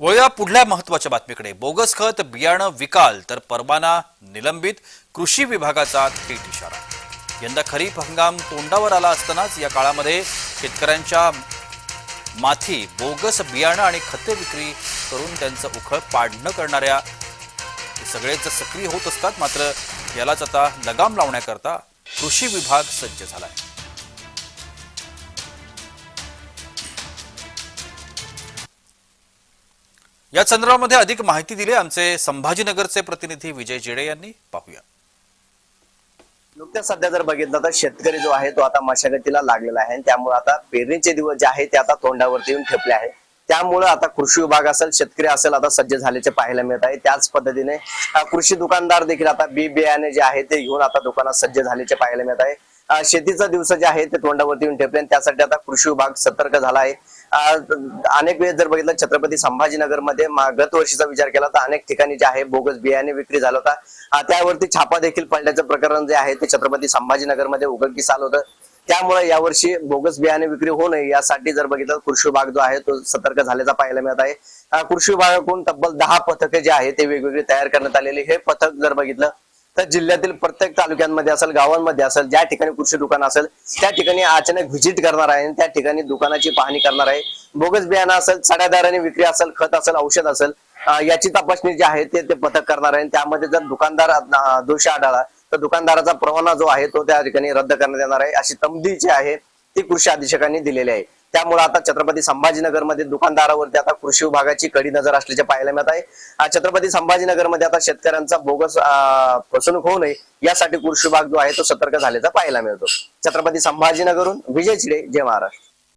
वळूया पुढल्या महत्त्वाच्या बातमीकडे. बोगस खत बियाणं विकाल तर परवाना निलंबित कृषी विभागाचा थेट इशारा. यंदा खरीप हंगाम तोंडावर आला असतानाच या काळामध्ये शेतकऱ्यांच्या माथी बोगस बियाणं आणि खते विक्री करून त्यांचं उखळ पाडणं करणाऱ्या सगळेच सक्रिय होत असतात. मात्र यालाच आता लगाम लावण्याकरता कृषी विभाग सज्ज झाला आहे या संदर्भामध्ये अधिक माहिती दिली. आमचे संभाजीनगरचे प्रतिनिधी विजय जेडे यांनी. पाहूया. नुकत्याच सध्या जर बघितलं तर शेतकरी जो आहे तो आता मशागतीला लागलेला आहे. त्यामुळे आता पेरणीचे दिवस जे आहे ते आता तोंडावरती येऊन ठेपले आहे त्यामुळे आता कृषी विभाग असेल शेतकरी असेल आता सज्ज झाल्याचे पाहायला मिळत आहे. त्याच पद्धतीने कृषी दुकानदार देखील आता बी बियाणे जे आहे ते घेऊन आता दुकानात सज्ज झाल्याचे पाहायला मिळत आहे. शेतीचा दिवस जे आहे ते तोंडावरती येऊन ठेपले आणि त्यासाठी आता कृषी विभाग सतर्क झाला आहे. अनेक वेळेस जर बघितलं छत्रपती संभाजीनगरमध्ये मा- गत वर्षीचा विचार केला तर अनेक ठिकाणी जे आहे बोगस बियाणे विक्री झाला होता. त्यावरती छापा देखील पडल्याचं प्रकरण जे आहे ते छत्रपती संभाजीनगरमध्ये उघडकीस आलं होतं. त्यामुळे यावर्षी बोगस बियाणे विक्री होऊ नये यासाठी जर बघितलं कृषी विभाग जो आहे तो सतर्क झाल्याचा पाहायला मिळत आहे. कृषी विभागाकडून तब्बल दहा पथके जे आहे ते वेगवेगळे तयार करण्यात आलेले हे पथक जर बघितलं तर जिल्ह्यातील प्रत्येक तालुक्यांमध्ये असेल गावांमध्ये असेल ज्या ठिकाणी कृषी दुकान असेल त्या ठिकाणी अचानक व्हिजिट करणार आहे आणि त्या ठिकाणी दुकानाची पाहणी करणार आहे. बोगस बियाणं असेल सड्यादाराने विक्री असेल खत असेल औषध असेल याची तपासणी जी आहे ते ते पथक करणार आहे. आणि त्यामध्ये जर दुकानदार दोषी आढळला तर दुकानदाराचा परवाना जो आहे तो त्या ठिकाणी रद्द करण्यात येणार आहे. अशी तमदी जी आहे ती कृषी अधीक्षकांनी दिलेली आहे. त्यामुळे आता छत्रपती संभाजीनगरमध्ये दुकानदारावरती आता कृषी विभागाची कडी नजर असल्याचे पाहायला मिळत आहे. छत्रपती संभाजीनगरमध्ये आता शेतकऱ्यांचा बोगस फसवणूक होऊ नये यासाठी कृषी विभाग जो आहे तो सतर्क झाल्याचा पाहायला मिळतो. छत्रपती संभाजीनगरहून विजय चिडे जय महाराष्ट्र.